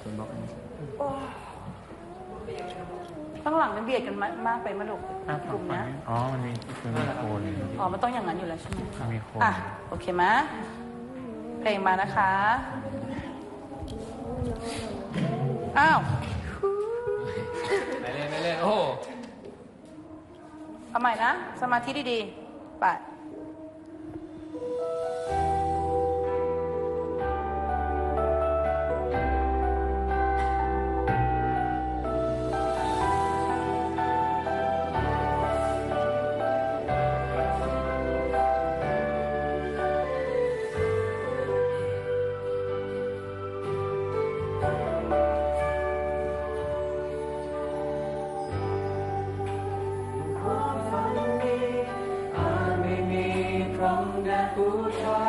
เป็นบล็อกนี้ข้างหลังมันเบียดกันมากไปมาลูกอะกลุ่มเนี้ยอ๋อ มันมีมันมีโคนอ๋อ มันต้องอย่างนั้นอยู่แล้วใช่ไหมมันมีโคนอะโอเคไหมเพลงมานะคะ อ้าวไม่เล่นไม่เล่นโอ้เอาใหม่นะ สมาธิดีๆ ไป บูชา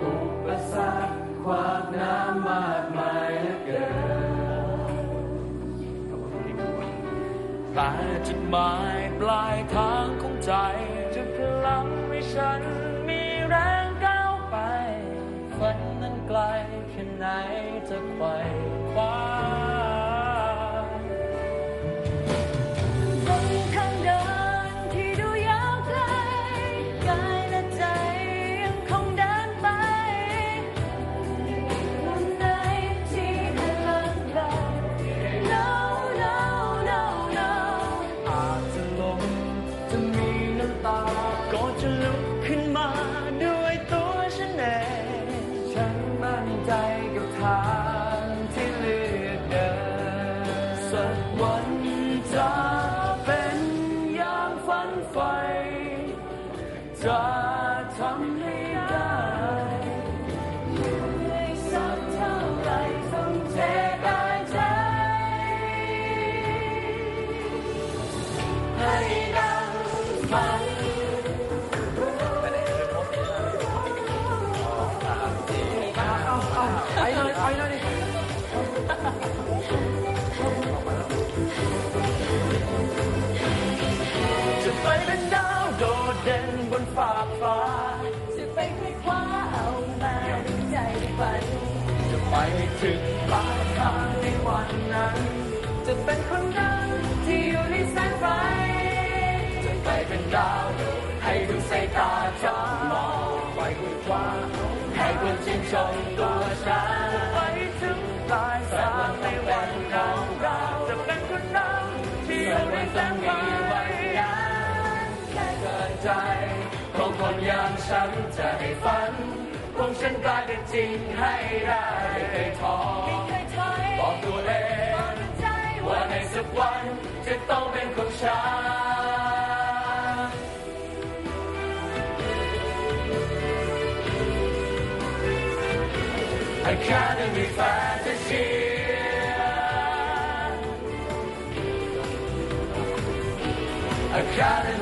อุปสรรคขวากน้ำมากมายเหลือเกินแต่จุดหมายปลายทางของใจ จะพลังให้ฉันมีแรงก้าวไป ฝันนั้นไกลแค่ไหนจะไขว่คว้า จ ไปถึงปลายทางในวันนั้น จะเป็นคนดังที่อยู่ในแสงไฟ จะไปเป็นดาวดดให้ดูสายตาจ้องมองไปคุยคว้าให้คนชื่นชมตัวฉัน เป็นจริงให้ได้ไม่เคยท้อบอกตัวเองว่าในสักวันจะต้องเป็นของฉัน Academy Fantasy Academy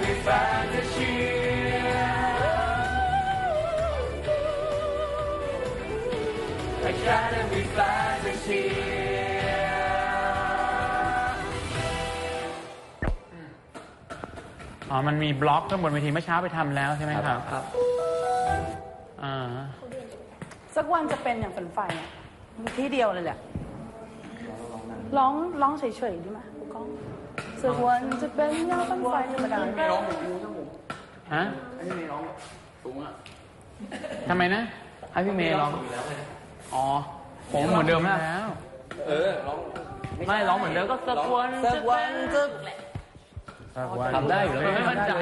Academy Fantasy อ๋อ มันมีบล็อกข้างบนเวทีเมื่อเช้าไปทำแล้วใช่ไหมครับ ครับอ่าสักวันจะเป็นอย่างฝันใฝ่อะมีที่เดียวเลยแหละ ร้องร้องเฉยๆดีไหมผู้กล้องสักวันจะเป็นอย่างฝันใฝ่ธรรมดาไม่ร้องหูจมูกฮะให้พี่เมย์ร้องสูงอะทำไมนะให้พี่เมย์ร้อง อยู่แล้วไง อ๋อผมเหมือนเดิมแล้วเออร้องไม่ร้องเหมือนเดิมก็สักวันสักวันจะทำได้อยู่เลยไม่มั่นใจ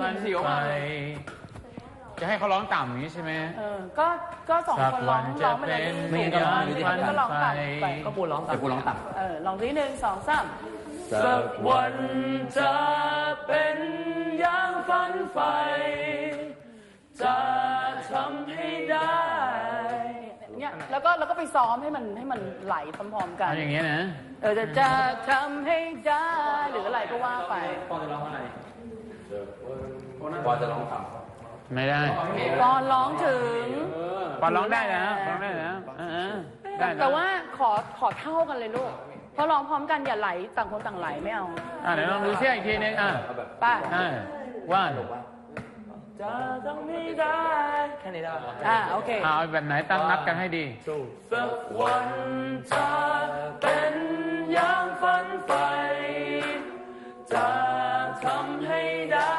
ฟันเสียวมากไปจะให้เขาร้องต่ำอย่างนี้ใช่ไหมเออก็ก็สองคนร้องร้องไปเลยไม่ก็ยอร้องมไปก็ร้องต่ำไปก็ปูร้องต่ำปูร้องต่ำเออลองทีหนึ่งสองสามสักวันจะ ก็แล้วก็ไปซ้อมให้มันให้มันไหลพร้อมๆกัน เอาอย่างเงี้ยนะเออจะจะทำให้ได้หรืออะไรก็ว่าไป ปอนจะร้องอะไรปอนจะร้องต่ำไม่ได้ตอนร้องถึง ปอนร้องได้แล้วร้องได้แล้วเออได้ล้แต่ว่าขอขอเท่ากันเลยลูกเพราะร้องพร้อมกันอย่าไหลต่างคนต่างไหลไม่เอาอะเดี๋ยวลองดูเสียอีกทีนึงอะไป้าอะว่า จะจะทำให้ได้แค่นี้ได้อ่าโอเค เอาแบบไหนตั้งนัดกันให้ดี สักวันจะเป็นอย่างฝันใฝ่จะทำให้ได้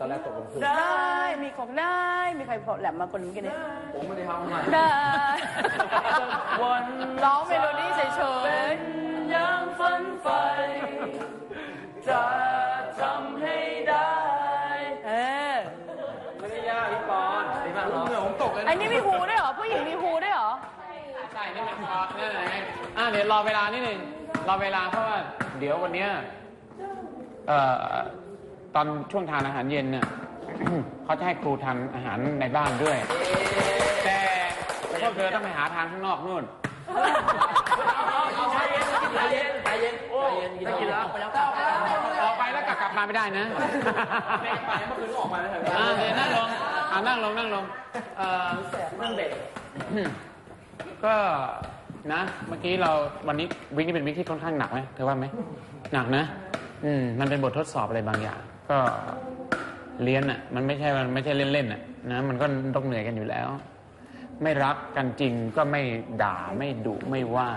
ตอนแรกตกลงคือได้ มีของได้ มีใครพอแหลมมาคนเมื่อกี้เนี่ยผมไม่ได้ทำอะไรได้ วันร้องเมโล อผมตกเลยไอ้นี่มีฮูด้วยเหรอ ผู้หญิงมีฮูด้วยเหรอ ใช่นี่มันพอนั่นแหละไงอะเดี๋ยวรอเวลานิดหนึ่งรอเวลาเพราะว่าเดี๋ยววันเนี้ยเอ่อตอนช่วงทานอาหารเย็นเนี่ย เขาจะให้ครูทานอาหารในบ้านด้วย แต่พวกเธอต้องไปหาทานข้างนอกนู่น ใจเย็นใจเย็นใจเย็นใจเย็นกินกินแล้วไปแล้วกลับออกไปแล้วกลับกลับมาไม่ได้นะ ไปเมื่อคืนก็ออกมาแล้วเหรออ่าเดี๋ยวนั่งลง อ่านั่งลงนั่งลงเอ่อเรื่องเด็ก ก็นะ เมื่อกี้เราวันนี้วิกนี้เป็นวิกที่ค่อนข้างหนักไหมเธอว่าไหมหนักนะ อืมมันเป็นบททดสอบอะไรบางอย่าง ก็เรียนอะ มันไม่ใช่มันไม่ใช่เล่นๆอะนะมันก็ต้องเหนื่อยกันอยู่แล้ว ไม่รักกันจริงก็ไม่ด่าไม่ดุไม่ว่า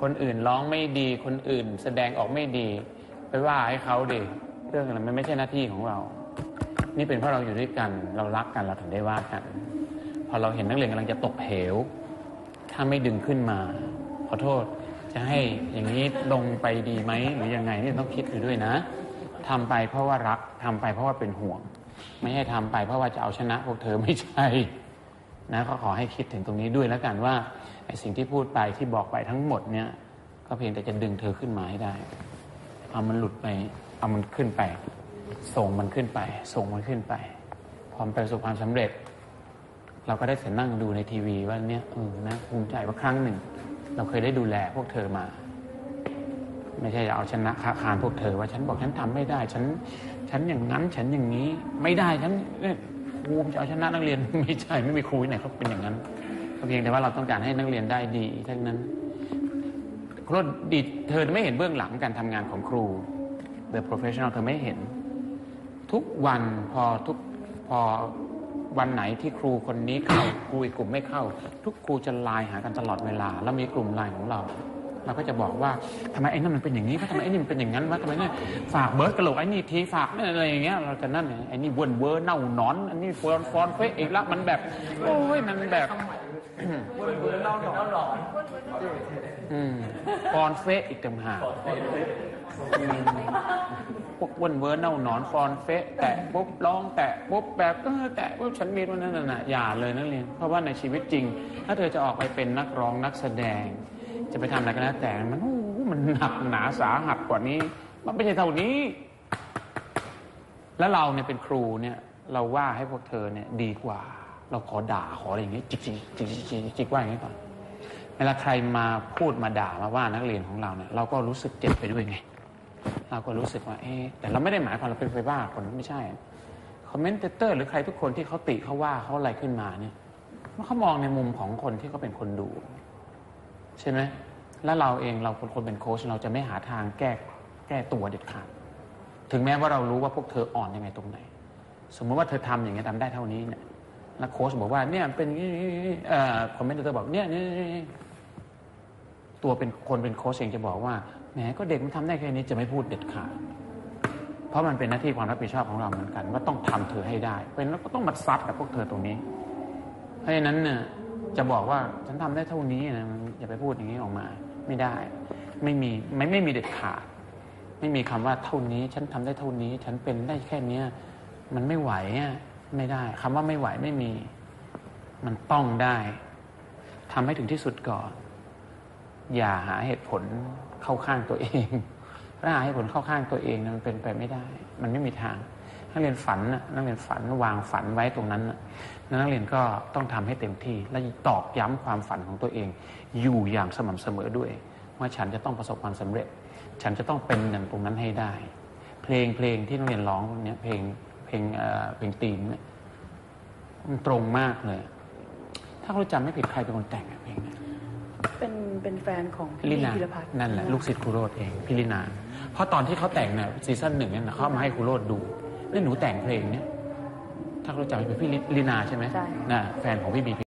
คนอื่นร้องไม่ดีคนอื่น แสดงออกไม่ดี ไปว่าให้เขาดิเรื่องอะไรมันไม่ใช่หน้าที่ของเรา นี่เป็นเพราะเราอยู่ด้วยกันเรารักกันเราถึงได้ว่ากัน พอเราเห็นนักเรียนกำลังจะตกเหว ถ้าไม่ดึงขึ้นมา ขอโทษจะให้อย่างนี้ลงไปดีไหมหรือยังไงนี่ต้องคิดอยู่ด้วยนะทำไปเพราะว่ารักทำไปเพราะว่าเป็นห่วง ไม่ใช่ทำไปเพราะว่าจะเอาชนะพวกเธอไม่ใช่นะก็ขอให้คิดถึงตรงนี้ด้วยแล้วกันว่าไอ้สิ่งที่พูดไปที่บอกไปทั้งหมดเนี่ยก็เพียงแต่จะดึงเธอขึ้นมาให้ได้ เอามันหลุดไป เอามันขึ้นไป ส่งมันขึ้นไป ส่งมันขึ้นไป พอมประสบความสำเร็จ เราก็ได้แต่นั่งดูในทีวีว่าเนี่ยเออนะภูมิใจว่าครั้งหนึ่ง เราเคยได้ดูแลพวกเธอมา ไม่ใช่จะเอาชนะค้าคานพวกเธอว่าฉันบอกฉันทำไม่ได้ ฉัน ฉันอย่างนั้น ฉันอย่างนี้ ไม่ได้ฉันเนี่ยครูจะเอาชนะนักเรียนไม่ใช่ไม่มีครูไหนเขาเป็นอย่างนั้นเพียงแต่ว่าเราต้องการให้นักเรียนได้ดีเท่านั้นครูดิเธอไม่เห็นเบื้องหลังการทำงานของครู The professional เธอไม่เห็น ทุกวันพอทุกพอวันไหนที่ครูคนนี้เข้าครูอีกกลุ่มไม่เข้า ทุกครูจะไลน์หากันตลอดเวลา แล้วมีกลุ่มไลน์ของเราเราก็จะบอกว่าทำไมไอ้นั่นมันเป็นอย่างนี้วะทำไมไอ้นี่มันเป็นอย่างนั้นวะทำไมเนี่ยฝากเบิร์ดกระโหลกไอ้นี่ทีฝากอะไรอย่างเงี้ยเราจะนั่นไอ้นี่เวิร์นเวอร์เน่าหนอน อันนี้ฟอนฟอนเฟะอีกล้วมันแบบโอ้ยมันแบบ อืมฟอนเฟะอีกต่างหากอืมพวกอ้วนเวิร์นเน่าหนอนฟอนเฟะ แตะปุ๊บร้องแตะปุ๊บแบบเออแตะปุ๊บฉันมีวันนั้นน่ะอย่าเลยนักเรียน เพราะว่าในชีวิตจริง ถ้าเธอจะออกไปเป็นนักร้องนักแสดง จะไปทำอะไรก็แล้วแต่มันโอ้มันหนักหนาสาหัสกว่านี้ มันไม่ใช่เท่านี้ แล้วเราเนี่ยเป็นครูเนี่ย เราว่าให้พวกเธอเนี่ยดีกว่า เราขอด่าขออะไรอย่างเงี้ยจิกจิกจิกจิกจิกจิกว่าอย่างนี้ก่อนเวลาใครมาพูดมาด่ามาว่านักเรียนของเราเนี่ยเราก็รู้สึกเจ็บไปด้วยไง เราก็รู้สึกว่าเอ๊แต่เราไม่ได้หมายความเราเป็นไปว่าคนไม่ใช่คอมเมนเตอร์หรือใครทุกคนที่เขาติเขาว่าเขาอะไรขึ้นมาเนี่ยเขามองในมุมของคนที่เขาเป็นคนดู ใช่ไหมแล้วเราเองเราคนคนเป็นโค้ชเราจะไม่หาทางแก้แก้ตัวเด็ดขาดถึงแม้ว่าเรารู้ว่าพวกเธออ่อนยังไงตรงไหน สมมติว่าเธอทำอย่างเงี้ยทำได้เท่านี้เนี่ย แล้วโค้ชบอกว่าเนี่ยเป็นอ่าคอมเมนเตอร์บอกเนี่ยนี่ตัวเป็นคนเป็นโค้ชเองจะบอกว่าแหมก็เด็กมันทำได้แค่นี้จะไม่พูดเด็ดขาดเพราะมันเป็นหน้าที่ความรับผิดชอบของเราเหมือนกัน ว่าต้องทำเธอให้ได้ เพราะฉะนั้นก็ต้องมาซัดกับพวกเธอตรงนี้ เพราะฉะนั้นเนี่ยจะบอกว่าฉันทำได้เท่านี้นะอย่าไปพูดอย่างนี้ออกมา ไม่ได้ ไม่มีไม่ไม่มีเด็ดขาด ไม่มีคำว่าเท่านี้ ฉันทำได้เท่านี้ ฉันเป็นได้แค่เนี้ยมันไม่ไหวอะ ไม่ได้คำว่าไม่ไหวไม่มี มันต้องได้ทำให้ถึงที่สุดก่อน อย่าหาเหตุผลเข้าข้างตัวเองถ้าหาเหตุผลเข้าข้างตัวเองนะมันเป็นไปไม่ได้ มันไม่มีทางนักเรียนฝันน่ะนักเรียนฝันวางฝันไว้ตรงนั้นนะนักเรียนก็ต้องทำให้เต็มที่ และตอกย้ำความฝันของตัวเอง อยู่อย่างสม่ำเสมอด้วย ว่าฉันจะต้องประสบความสำเร็จ ฉันจะต้องเป็นอย่างตรงนั้นให้ได้ เพลงเพลงที่นักเรียนร้องเนี้ยเพลง เพลงเอ่อเพลงตีมเนี่ยมันตรงมากเลย ถ้าเราจำไม่ผิดใครเป็นคนแต่งอะเพลงเนี้ยเป็นเป็นแฟนของพิพี่รินาพิรพัฒน์นั่นแหละลูกศิษย์ครูโรดเองพิรินาเพราะตอนที่เขาแต่งเนี่ยซีซั่นหนึ่งเนี่ยเขาเอามาให้ครูโรดดูนี่หนูแต่งเพลงเนี่ยถ้ารู้จักเป็นพี่ลิลีนาใช่ไหมใช่น่ะแฟนของพี่บี